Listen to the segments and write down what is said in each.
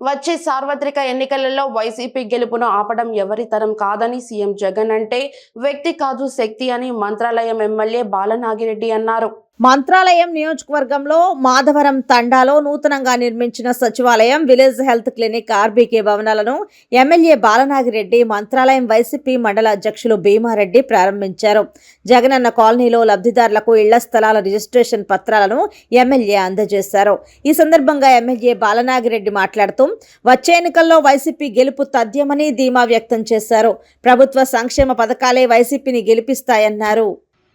వచ్చే సార్వత్రిక ఎన్నికలలో వైసీపీ గెలుపును ఆపడం ఎవరితరం కాదని సీఎం జగన్ అంటే వ్యక్తి కాదు శక్తి అని మంత్రాలయం ఎమ్మెల్యే బాలనాగిరెడ్డి అన్నారు. మంత్రాలయం నియోజకవర్గంలో మాధవరం తండాలో నూతనంగా నిర్మించిన సచివాలయం విలేజ్ హెల్త్ క్లినిక్ ఆర్బీకే భవనాలను ఎమ్మెల్యే బాలనాగిరెడ్డి మంత్రాలయం వైసీపీ మండల అధ్యక్షులు భీమారెడ్డి ప్రారంభించారు. జగనన్న కాలనీలో లబ్ధిదారులకు ఇళ్ళ స్థలాల రిజిస్ట్రేషన్ పత్రాలను ఎమ్మెల్యే అందజేశారు. ఈ సందర్భంగా ఎమ్మెల్యే బాలనాగిరెడ్డి మాట్లాడుతూ వచ్చే ఎన్నికల్లో వైసీపీ గెలుపు తథ్యమని ధీమా వ్యక్తం చేశారు. ప్రభుత్వ సంక్షేమ పథకాలే వైసీపీని గెలిపిస్తాయన్నారు.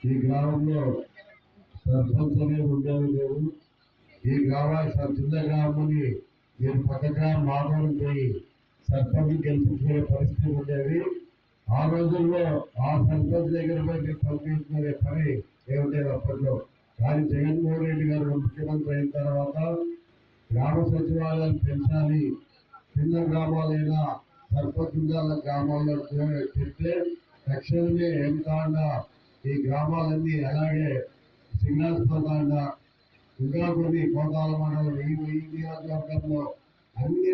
ఈ గ్రామంలో సర్పంచ్ అనేది ఉండేది లేదు ఈ గ్రామ చిన్న గ్రామాన్ని నేను పక్కగా మాధవం పోయి సర్పంచ్ గెలిపించుకునే పరిస్థితి ఉండేది ఆ రోజుల్లో ఆ సర్పంచ్ దగ్గర పోయి మీరు పనిచేసుకునే పని ఏముండేది అప్పట్లో కానీ జగన్మోహన్ రెడ్డి గారు ముఖ్యమంత్రి అయిన తర్వాత గ్రామ సచివాలయాలు పెంచాలి చిన్న గ్రామాలైనా సర్పంచ్ ఉండాల గ్రామాల్లో చెప్తే తక్షణమే ఏం కాకుండా ఈ గ్రామాలన్నీ అలాగే సింగాస్పదంగా ఇంకా కొన్ని కోతాల మండలం ఈ ఈ నియోజకవర్గంలో అన్ని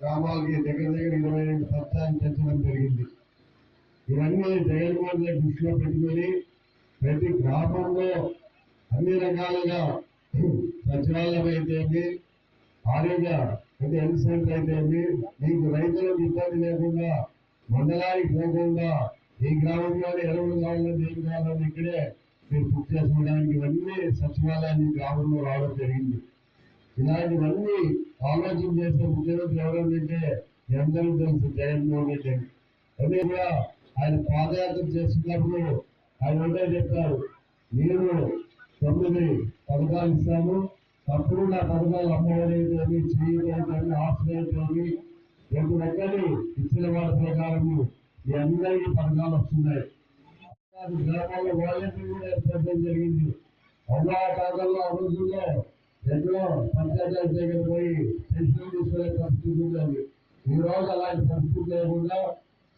గ్రామాలకి దగ్గర దగ్గర ఇరవై రెండు సత్యాన్ని పెంచడం జరిగింది. ఇవన్నీ జగన్మోహన్ రెడ్డి దృష్టిలో పెట్టుకొని ప్రతి గ్రామంలో అన్ని రకాలుగా సచివాలయం అయితేమి ఆరోగ్య అంటే హెల్త్ సెంటర్ అయితేమి మీకు రైతులకు ఇబ్బంది లేకుండా మండలానికి పోకుండా ఈ గ్రామంలోనే ఎరువులు కావాలని ఏం కావాలని ఇక్కడే మీరు బుక్ చేసుకోవడానికి ఇవన్నీ సచివాలయానికి గ్రామంలో రావడం జరిగింది. ఇలాంటివన్నీ ఆలోచన చేసే ముఖ్యమంత్రి ఎవరంటే మీ తెలుసు జగన్మోహన్ రెడ్డి అదే కూడా ఆయన పాదయాత్ర చేస్తున్నప్పుడు ఆయన ఒకటే చెప్పారు నేను తొమ్మిది పథకాలు ఇస్తాను తప్పుడు నా పథకాలు అమ్మఒడి అయితేమి చేయి అయితేమి హాస్టల్ అయితేమి రేపు ఇచ్చిన వాళ్ళ ప్రకారం మీ అందరికీ పథకాలు వస్తున్నాయి. గ్రామాల్లో వాలంటీర్ కూడా ఏర్పడడం జరిగింది. అవునా కాలంలో ఆ రోజుల్లో ఎన్నో పంచాయతీల దగ్గర పోయి పెన్షన్ తీసుకునే పరిస్థితి ఉండేది. ఈ రోజు అలాంటి పరిస్థితి లేకుండా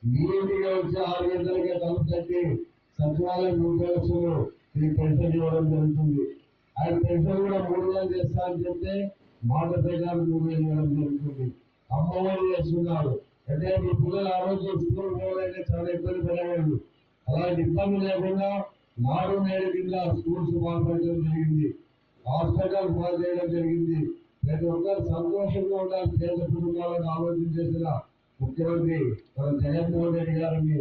నీటిగా వచ్చి ఆరు గంటలకే తలుపు తట్టి సచివాలయం ముప్పై ఈ పెన్షన్ ఇవ్వడం జరుగుతుంది. ఆయన పెన్షన్ కూడా మూడు వేలు చేస్తా అని చెప్తే మాట ప్రకారం మూడు వేలు ఇవ్వడం జరుగుతుంది. అమ్మఒడి చేస్తున్నారు అంటే మీ పిల్లలు ఆ రోజు స్కూల్ పోవాలంటే చాలా ఇబ్బంది పడేవాళ్ళు. అలాంటి ఇబ్బంది లేకుండా నాడు నేడు కింద స్కూల్స్ పాల్పడడం జరిగింది. హాస్పిటల్ బాగు చేయడం జరిగింది. ప్రతి ఒక్కరు సంతోషంగా ఉండాలి. పేద కుటుంబాలను ఆలోచన చేసిన ముఖ్యమంత్రి మన జగన్మోహన్ రెడ్డి గారిని